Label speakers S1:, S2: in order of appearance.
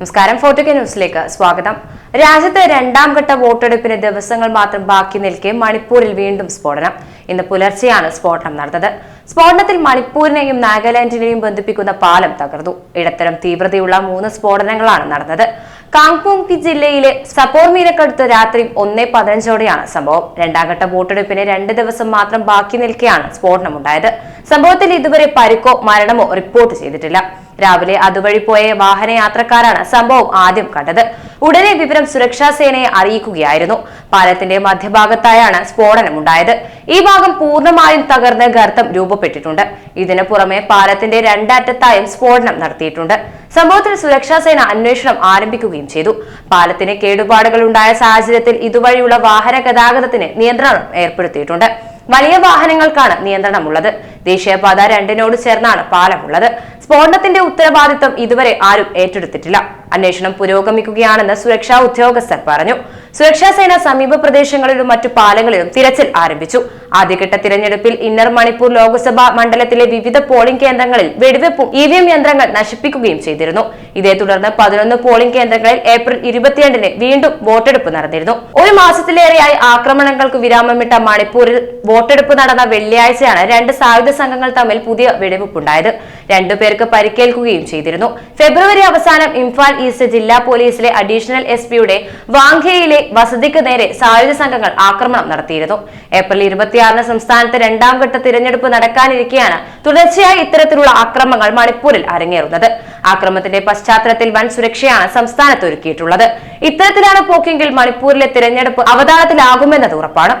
S1: നമസ്കാരം ഫോർട്ടുക ന്യൂസിലേക്ക് സ്വാഗതം. രാജ്യത്ത് രണ്ടാം ഘട്ട വോട്ടെടുപ്പിന് ദിവസങ്ങൾ മാത്രം ബാക്കി നിൽക്കെ മണിപ്പൂരിൽ വീണ്ടും സ്ഫോടനം. ഇന്ന് പുലർച്ചെയാണ് സ്ഫോടനം നടന്നത്. സ്ഫോടനത്തിൽ മണിപ്പൂരിനെയും നാഗാലാൻഡിനെയും ബന്ധിപ്പിക്കുന്ന പാലം തകർന്നു. ഇടത്തരം തീവ്രതയുള്ള മൂന്ന് സ്ഫോടനങ്ങളാണ് നടന്നത്. കാങ്പോങ് ജില്ലയിലെ സപ്പോർമീനക്കടുത്ത് രാത്രി ഒന്നേ പതിനഞ്ചോടെയാണ് സംഭവം. രണ്ടാം ഘട്ട വോട്ടെടുപ്പിന് രണ്ട് ദിവസം മാത്രം ബാക്കി നിൽക്കെയാണ് സ്ഫോടനമുണ്ടായത്. സംഭവത്തിൽ ഇതുവരെ പരിക്കോ മരണമോ റിപ്പോർട്ട് ചെയ്തിട്ടില്ല. രാവിലെ അതുവഴി പോയ വാഹനയാത്രക്കാരാണ് സംഭവം ആദ്യം കണ്ടത്. ഉടനെ വിവരം സുരക്ഷാ സേനയെ അറിയിക്കുകയായിരുന്നു. പാലത്തിന്റെ മധ്യഭാഗത്തായാണ് സ്ഫോടനമുണ്ടായത്. ഈ ഭാഗം പൂർണമായും തകർന്ന് ഗർത്തം രൂപപ്പെട്ടിട്ടുണ്ട്. ഇതിനു പുറമെ പാലത്തിന്റെ രണ്ടറ്റത്തായും സ്ഫോടനം നടത്തിയിട്ടുണ്ട്. സംഭവത്തിൽ സുരക്ഷാ സേന അന്വേഷണം ആരംഭിക്കുകയും ചെയ്തു. പാലത്തിന് കേടുപാടുകൾ ഉണ്ടായ സാഹചര്യത്തിൽ ഇതുവഴിയുള്ള വാഹന ഗതാഗതത്തിന് നിയന്ത്രണം ഏർപ്പെടുത്തിയിട്ടുണ്ട്. വലിയ വാഹനങ്ങൾക്കാണ് നിയന്ത്രണമുള്ളത്. ദേശീയപാത രണ്ടിനോട് ചേർന്നാണ് പാലമുള്ളത്. സ്ഫോടനത്തിന്റെ ഉത്തരവാദിത്തം ഇതുവരെ ആരും ഏറ്റെടുത്തിട്ടില്ല. അന്വേഷണം പുരോഗമിക്കുകയാണെന്ന് സുരക്ഷാ ഉദ്യോഗസ്ഥർ പറഞ്ഞു. സുരക്ഷാ സേന സമീപ പ്രദേശങ്ങളിലും മറ്റു പാലങ്ങളിലും തിരച്ചിൽ ആരംഭിച്ചു. ആദ്യഘട്ട തിരഞ്ഞെടുപ്പിൽ ഇന്നർ മണിപ്പൂർ ലോക്സഭാ മണ്ഡലത്തിലെ വിവിധ പോളിംഗ് കേന്ദ്രങ്ങളിൽ വെടിവെപ്പും ഇ വി എം യന്ത്രങ്ങൾ നശിപ്പിക്കുകയും ചെയ്തിരുന്നു. ഇതേ തുടർന്ന് പതിനൊന്ന് പോളിംഗ് കേന്ദ്രങ്ങളിൽ ഏപ്രിൽ ഇരുപത്തിരണ്ടിന് വീണ്ടും വോട്ടെടുപ്പ് നടന്നിരുന്നു. ഒരു മാസത്തിലേറെയായി ആക്രമണങ്ങൾക്ക് വിരാമമിട്ട മണിപ്പൂരിൽ വോട്ടെടുപ്പ് നടന്ന വെള്ളിയാഴ്ചയാണ് രണ്ട് സായുധ സംഘങ്ങൾ തമ്മിൽ പുതിയ വെടിവെപ്പുണ്ടായത്. രണ്ടുപേർക്ക് പരിക്കേൽക്കുകയും ചെയ്തിരുന്നു. ഫെബ്രുവരി അവസാനം ഇംഫാൽ ഈസ്റ്റ് ജില്ലാ പോലീസിലെ അഡീഷണൽ എസ് പിയുടെ വാങ്കേയിലെ വസതിക്ക് നേരെ സായുധ സംഘങ്ങൾ ആക്രമണം നടത്തിയിരുന്നു. ഏപ്രിൽ ഇരുപത്തിയാറിന് സംസ്ഥാനത്ത് രണ്ടാം ഘട്ട തിരഞ്ഞെടുപ്പ് നടക്കാനിരിക്കെയാണ് തുടർച്ചയായി ഇത്തരത്തിലുള്ള ആക്രമണങ്ങൾ മണിപ്പൂരിൽ അരങ്ങേറുന്നത്. ആക്രമണത്തിന്റെ പശ്ചാത്തലത്തിൽ വൻ സുരക്ഷയാണ് സംസ്ഥാനത്ത് ഒരുക്കിയിട്ടുള്ളത്. ഇത്തരത്തിലാണ് പോക്കെങ്കിൽ മണിപ്പൂരിലെ തിരഞ്ഞെടുപ്പ് അവതാളത്തിലാകുമെന്നത് ഉറപ്പാണ്.